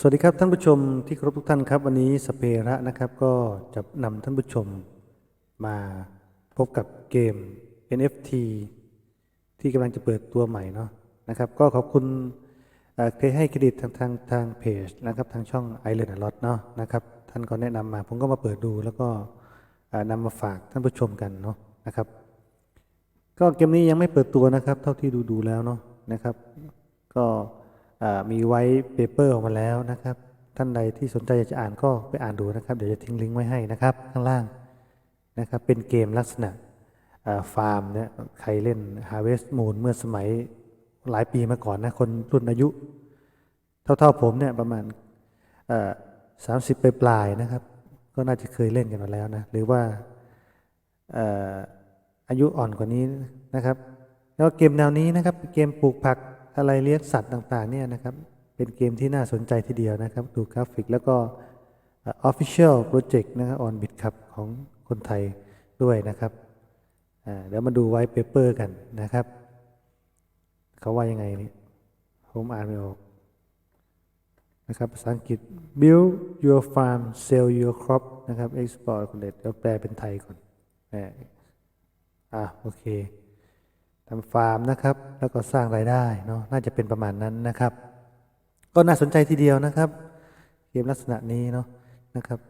สวัสดีครับท่านผู้ชมที่เคารพทุกท่านครับ วันนี้สเประนะครับก็จะนำท่านผู้ชมมาพบกับเกม NFT ที่กำลังจะเปิดตัวใหม่เนาะนะครับก็ขอบคุณเคยให้เครดิตทางทางทางเพจนะครับทางช่อง i l e a r n a lot เนาะนะครับท่านก็แนะนำมาผมก็มาเปิดดู แล้วก็นำมาฝากท่านผู้ชมกันเนาะนะครับ ก็เกมนี้ยังไม่เปิดตัวนะครับ เท่าที่ดูดูแล้วเนาะนะครับ ก็ มีไว้เปเปอร์ออกมาแล้วนะครับ ท่านใดที่สนใจอยากจะอ่านก็ไปอ่านดูนะครับ เดี๋ยวจะทิ้งลิงก์ไว้ให้นะครับ ข้างล่างนะครับเป็นเกมลักษณะฟาร์มเนี่ยใครเล่น Harvest Moon เมื่อสมัยหลายปีมาก่อนนะ คนรุ่นอายุ เท่าๆผมเนี่ยประมาณสามสิบปลายๆนะครับ ก็น่าจะเคยเล่นกันมาแล้วนะ หรือว่าเอ่ออายุอ่อนกว่านี้นะครับ แล้วเกมแนวนี้นะครับเกมปลูกผัก อะไรเลี้ยงสัตว์ต่างๆเนี่ยนะครับ เป็นเกมที่น่าสนใจทีเดียวนะครับ ดูกราฟิกแล้วก็เอ่อ Official Project นะครับ on bit ครับของคนไทยด้วยนะครับเดี๋ยวมาดูไว้เปเปอร์กันนะครับ เขาว่ายังไงนี่ผมอ่านไม่ออกนะครับภาษาอังกฤษ build your farm sell your crop นะครับ export เดี๋ยวแปลเป็นไทยก่อนอ่ออะโอเค ทำฟาร์มนะครับ แล้วก็สร้างรายได้เนาะน่าจะเป็นประมาณนั้นนะครับ ก็น่าสนใจทีเดียวนะครับเกมลักษณะนี้เนาะนะครับ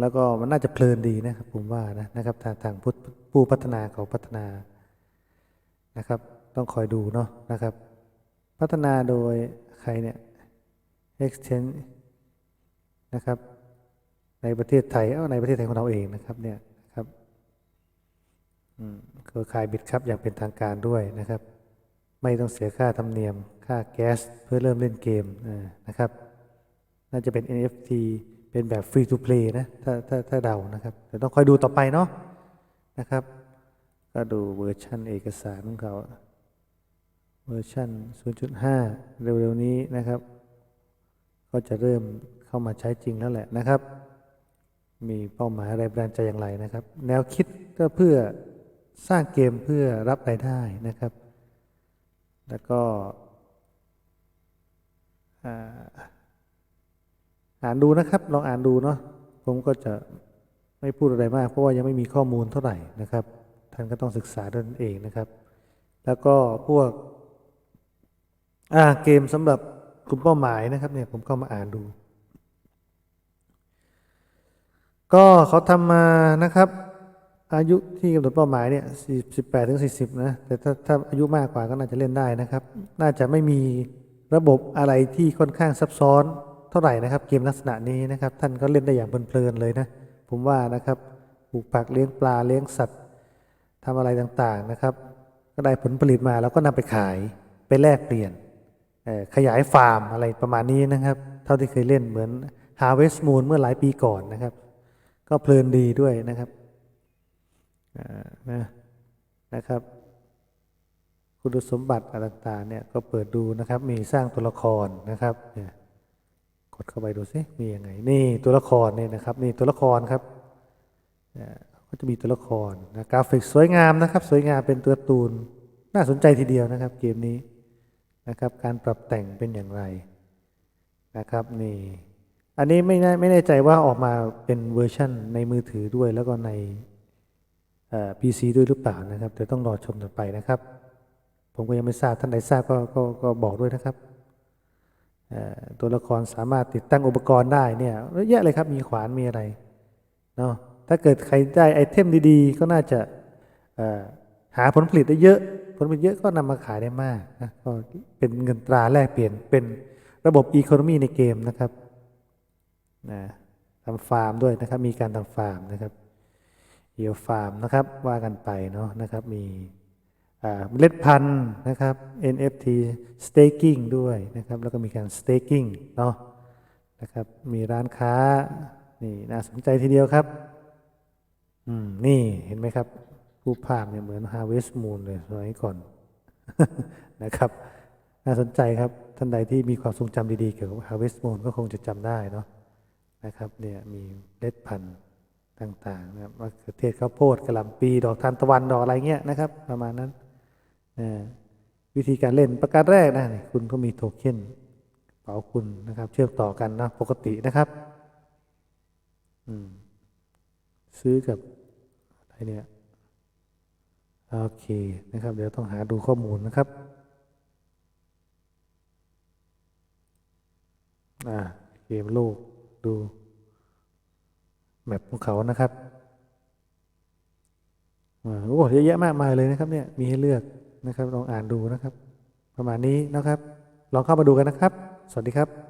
แล้วก็มันน่าจะเพลินดีนะครับ ผมว่านะนะครับทางทางผู้พัฒนาเขาพัฒนานะครับ ต้องคอยดูเนาะนะครับ พัฒนาโดยใครเนี่ย Exchange นะครับ ในประเทศไทย เอ้าในประเทศไทยของเราเองนะครับเนี่ยครับอืม เครือข่ายบิตครับอย่างเป็นทางการด้วยนะครับ ไม่ต้องเสียค่าธรรมเนียม ค่าแก๊สเพื่อเริ่มเล่นเกมนะครับ น่าจะเป็น NFT เป็นแบบฟรี to play นะถ้าถ้าถ้าเดานะครับแต่ต้องคอยดูต่อไปเนาะนะครับ ก็ดูเวอร์ชันเอกสารของเขาเวอร์ชัน0.5 เร็วๆนี้นะครับ ก็จะเริ่มเข้ามาใช้จริงแล้วแหละนะครับ มีเป้าหมายอะไรแรงใจอย่างไรนะครับ แนวคิดก็เพื่อ สร้างเกมเพื่อรับรายได้นะครับ แล้วก็อ่านดูนะครับ ลองอ่านดูเนาะผมก็จะไม่พูดอะไรมาก เพราะว่ายังไม่มีข้อมูลเท่าไหร่นะครับ ท่านก็ต้องศึกษาด้วยตนเองนะครับ แล้วก็พวกอ่าเกมสำหรับกลุ่มเป้าหมายนะครับเนี่ยผมเข้ามาอ่านดู ก็เขาทำมานะครับ อายุที่กำหนดเป้าหมายเนี่ย18ถึง40นะ แต่ถ้าถ้าอายุมากกว่าก็น่าจะเล่นได้นะครับ น่าจะไม่มีระบบอะไรที่ค่อนข้างซับซ้อนเท่าไหร่นะครับ เกมลักษณะนี้นะครับ ท่านก็เล่นได้อย่างเพลินๆเลยนะ ผมว่านะครับปลูกผักเลี้ยงปลาเลี้ยงสัตว์ทำอะไรต่างๆนะครับ ก็ได้ผลผลิตมาแล้วก็นำไปขายไปแลกเปลี่ยนขยายฟาร์มอะไรประมาณนี้นะครับ เท่าที่เคยเล่นเหมือน Harvest Moon เมื่อหลายปีก่อนนะครับ ก็เพลินดีด้วยนะครับ นะนะครับ คุณสมบัติอะไรต่างๆเนี่ยก็เปิดดูนะครับ มีสร้างตัวละครนะครับเนี่ยกดเข้าไปดูซิมียังไง นี่ตัวละครเนี่ยนะครับ นี่ตัวละครครับอ่าก็จะมีตัวละครนะกราฟิกสวยงามนะครับ สวยงามเป็นตัวตูนน่าสนใจทีเดียวนะครับ เกมนี้นะครับ การปรับแต่งเป็นอย่างไรนะครับนี่อันนี้ไม่แน่ไม่แน่ใจว่าออกมาเป็นเวอร์ชั่นในมือถือด้วยแล้วก็ใน เอ่อ PC ด้วยหรือเปล่านะครับเดี๋ยวต้องรอชมต่อไปนะครับ ผมก็ยังไม่ทราบท่านใดทราบก็ก็ก็บอกด้วยนะครับเอ่อตัวละครสามารถติดตั้งอุปกรณ์ได้เนี่ยเยอะเลยครับมีขวานมีอะไรเนาะถ้าเกิดใครได้ไอเทมดีๆ ก็น่าจะหาผลผลิตได้เยอะ ผลผลิตเยอะก็นำมาขายได้มากนะก็เป็นเงินตราแลกเปลี่ยนเป็นระบบอีโคโนมีในเกมนะครับนะทำฟาร์มด้วยนะครับ มีการทำฟาร์มนะครับ เอียวฟาร์มนะครับว่ากันไปเนาะนะครับมีอ่าเมล็ดพันธุ์นะครับ NFT staking ด้วยนะครับ แล้วก็มีการ staking เนาะนะครับมีร้านค้านี่น่าสนใจทีเดียวครับอืมนี่เห็นไหมครับรูปภาพเนี่ยเหมือน Harvest Moon เลยสมัยก่อนนะครับ น่าสนใจครับท่านใดที่มีความทรงจำดีๆเกี่ยวกับ Harvest Moon ก็คงจะจำได้เนาะนะครับเนี่ยมีเล็ดพันธุ์ ต่างๆนะครับมะเขือเทศข้าวโพดกระหล่ำปีดอกทานตะวันดอกอะไรเงี้ยนะครับ ประมาณนั้นวิธีการเล่นประการแรกนะคุณก็มีโทเค็นเป๋าคุณนะครับ เชื่อมต่อกันนะปกตินะครับซื้อกับอะไรเนี่ยโอเคนะครับ เดี๋ยวต้องหาดูข้อมูลนะครับอ่าเกมโลกดู แมปภูเขานะครับอ่าโอ้เยอะแยะมากมายเลยนะครับ เนี่ยมีให้เลือกนะครับ ลองอ่านดูนะครับ ประมาณนี้นะครับ ลองเข้ามาดูกันนะครับ สวัสดีครับ